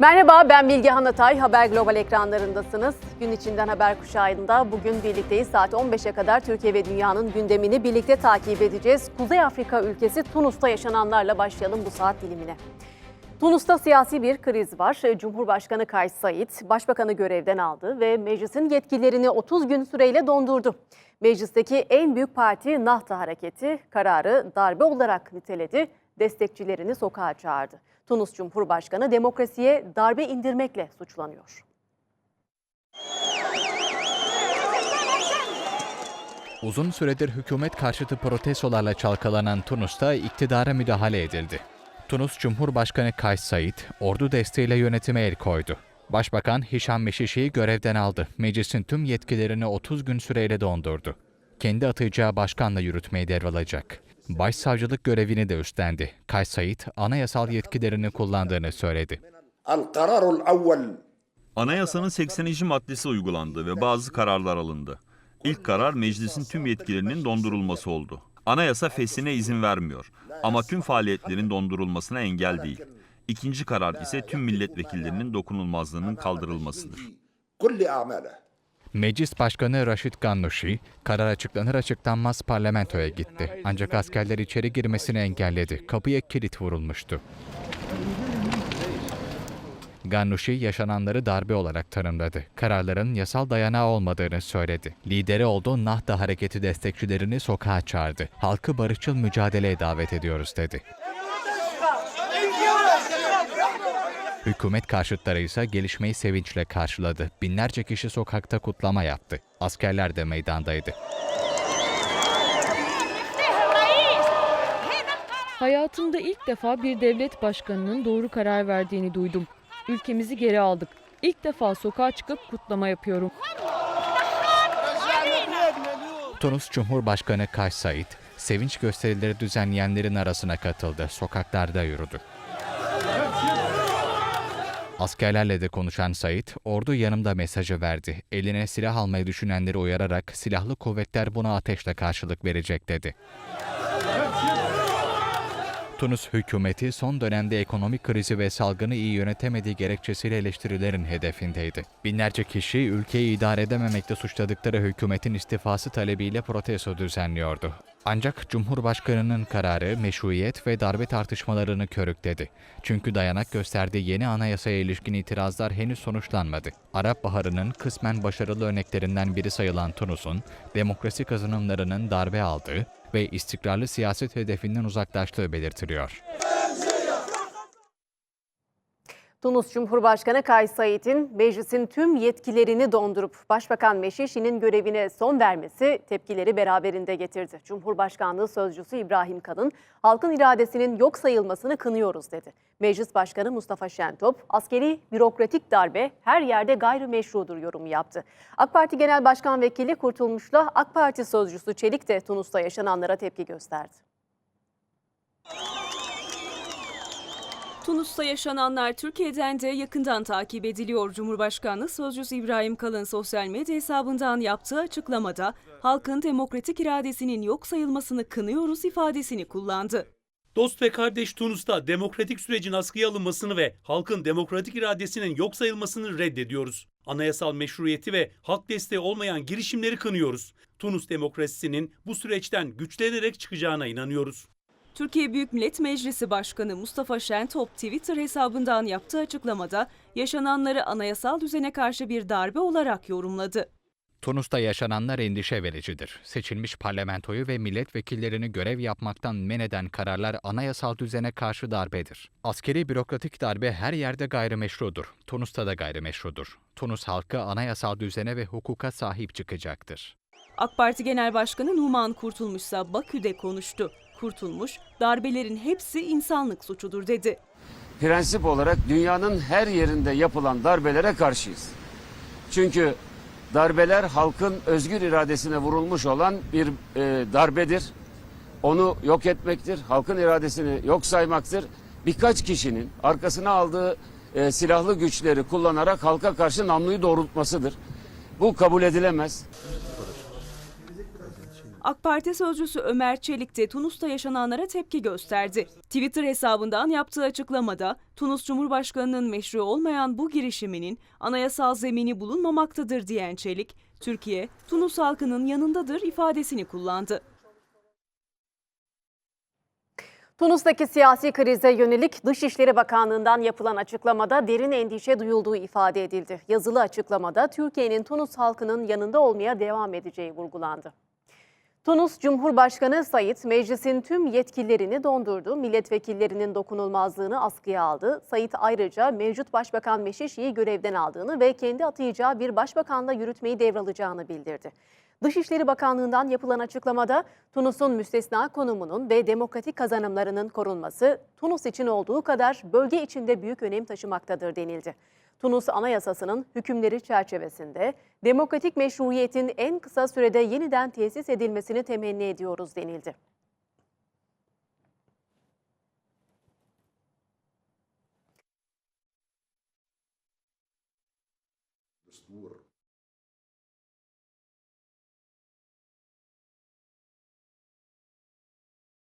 Merhaba ben Bilge Hanatay. Haber Global ekranlarındasınız. Gün içinden haber kuşağında bugün birlikteyiz. Saat 15'e kadar Türkiye ve dünyanın gündemini birlikte takip edeceğiz. Kuzey Afrika ülkesi Tunus'ta yaşananlarla başlayalım bu saat dilimine. Tunus'ta siyasi bir kriz var. Cumhurbaşkanı Kays Said, başbakanı görevden aldı ve meclisin yetkilerini 30 gün süreyle dondurdu. Meclisteki en büyük parti Nahda Hareketi kararı darbe olarak niteledi, destekçilerini sokağa çağırdı. Tunus Cumhurbaşkanı demokrasiye darbe indirmekle suçlanıyor. Uzun süredir hükümet karşıtı protestolarla çalkalanan Tunus'ta iktidara müdahale edildi. Tunus Cumhurbaşkanı Kays Said, ordu desteğiyle yönetime el koydu. Başbakan Hişam Meşişi'yi görevden aldı. Meclisin tüm yetkilerini 30 gün süreyle dondurdu. Kendi atayacağı başkanla yürütmeyi devralacak. Başsavcılık görevini de üstlendi. Kays Said anayasal yetkilerini kullandığını söyledi. Anayasanın 80. maddesi uygulandı ve bazı kararlar alındı. İlk karar meclisin tüm yetkilerinin dondurulması oldu. Anayasa fesine izin vermiyor ama tüm faaliyetlerin dondurulmasına engel değil. İkinci karar ise tüm milletvekillerinin dokunulmazlığının kaldırılmasıdır. Meclis Başkanı Raşit Gannushi, karar açıklanır açıklanmaz parlamentoya gitti. Ancak askerler içeri girmesini engelledi. Kapıya kilit vurulmuştu. Gannushi yaşananları darbe olarak tanımladı. Kararların yasal dayanağı olmadığını söyledi. Lideri olduğu Nahda hareketi destekçilerini sokağa çağırdı. Halkı barışçıl mücadeleye davet ediyoruz dedi. Hükümet karşıtları ise gelişmeyi sevinçle karşıladı. Binlerce kişi sokakta kutlama yaptı. Askerler de meydandaydı. Hayatımda ilk defa bir devlet başkanının doğru karar verdiğini duydum. Ülkemizi geri aldık. İlk defa sokağa çıkıp kutlama yapıyorum. Tunus Cumhurbaşkanı Kays Said, sevinç gösterileri düzenleyenlerin arasına katıldı. Sokaklarda yürüdü. Askerlerle de konuşan Said, ordu yanımda mesajı verdi. Eline silah almayı düşünenleri uyararak silahlı kuvvetler buna ateşle karşılık verecek dedi. Tunus hükümeti son dönemde ekonomik krizi ve salgını iyi yönetemediği gerekçesiyle eleştirilerin hedefindeydi. Binlerce kişi ülkeyi idare edememekte suçladıkları hükümetin istifası talebiyle protesto düzenliyordu. Ancak Cumhurbaşkanı'nın kararı meşruiyet ve darbe tartışmalarını körükledi. Çünkü dayanak gösterdiği yeni anayasaya ilişkin itirazlar henüz sonuçlanmadı. Arap Baharı'nın kısmen başarılı örneklerinden biri sayılan Tunus'un demokrasi kazanımlarının darbe aldığı ve istikrarlı siyaset hedefinden uzaklaştığı belirtiliyor. Tunus Cumhurbaşkanı Kays Said'in meclisin tüm yetkilerini dondurup Başbakan Meşişi'nin görevine son vermesi tepkileri beraberinde getirdi. Cumhurbaşkanlığı Sözcüsü İbrahim Kalın, halkın iradesinin yok sayılmasını kınıyoruz dedi. Meclis Başkanı Mustafa Şentop, askeri bürokratik darbe her yerde gayrimeşrudur yorumu yaptı. AK Parti Genel Başkan Vekili Kurtulmuş'la AK Parti Sözcüsü Çelik de Tunus'ta yaşananlara tepki gösterdi. Tunus'ta yaşananlar Türkiye'den de yakından takip ediliyor. Cumhurbaşkanlığı Sözcüsü İbrahim Kalın sosyal medya hesabından yaptığı açıklamada halkın demokratik iradesinin yok sayılmasını kınıyoruz ifadesini kullandı. Dost ve kardeş Tunus'ta demokratik sürecin askıya alınmasını ve halkın demokratik iradesinin yok sayılmasını reddediyoruz. Anayasal meşruiyeti ve halk desteği olmayan girişimleri kınıyoruz. Tunus demokrasisinin bu süreçten güçlenerek çıkacağına inanıyoruz. Türkiye Büyük Millet Meclisi Başkanı Mustafa Şentop Twitter hesabından yaptığı açıklamada yaşananları anayasal düzene karşı bir darbe olarak yorumladı. Tunus'ta yaşananlar endişe vericidir. Seçilmiş parlamentoyu ve milletvekillerini görev yapmaktan men eden kararlar anayasal düzene karşı darbedir. Askeri bürokratik darbe her yerde gayrimeşrudur. Tunus'ta da gayrimeşrudur. Tunus halkı anayasal düzene ve hukuka sahip çıkacaktır. AK Parti Genel Başkanı Numan Kurtulmuş ise Bakü'de konuştu. Kurtulmuş, darbelerin hepsi insanlık suçudur dedi. prensip olarak dünyanın her yerinde yapılan darbelere karşıyız. Çünkü darbeler halkın özgür iradesine vurulmuş olan bir e, darbedir. Onu yok etmektir, halkın iradesini yok saymaktır. Birkaç kişinin arkasına aldığı e, silahlı güçleri kullanarak halka karşı namluyu doğrultmasıdır. Bu kabul edilemez. AK Parti sözcüsü Ömer Çelik de Tunus'ta yaşananlara tepki gösterdi. Twitter hesabından yaptığı açıklamada Tunus Cumhurbaşkanı'nın meşru olmayan bu girişiminin anayasal zemini bulunmamaktadır diyen Çelik, Türkiye, Tunus halkının yanındadır ifadesini kullandı. Tunus'taki siyasi krize yönelik Dışişleri Bakanlığı'ndan yapılan açıklamada derin endişe duyulduğu ifade edildi. Yazılı açıklamada Türkiye'nin Tunus halkının yanında olmaya devam edeceği vurgulandı. Tunus Cumhurbaşkanı Said meclisin tüm yetkilerini dondurdu, milletvekillerinin dokunulmazlığını askıya aldı. Said ayrıca mevcut Başbakan Meşişi'yi görevden aldığını ve kendi atayacağı bir başbakanla yürütmeyi devralacağını bildirdi. Dışişleri Bakanlığı'ndan yapılan açıklamada Tunus'un müstesna konumunun ve demokratik kazanımlarının korunması Tunus için olduğu kadar bölge içinde büyük önem taşımaktadır denildi. Tunus Anayasası'nın hükümleri çerçevesinde demokratik meşruiyetin en kısa sürede yeniden tesis edilmesini temenni ediyoruz denildi. Sure.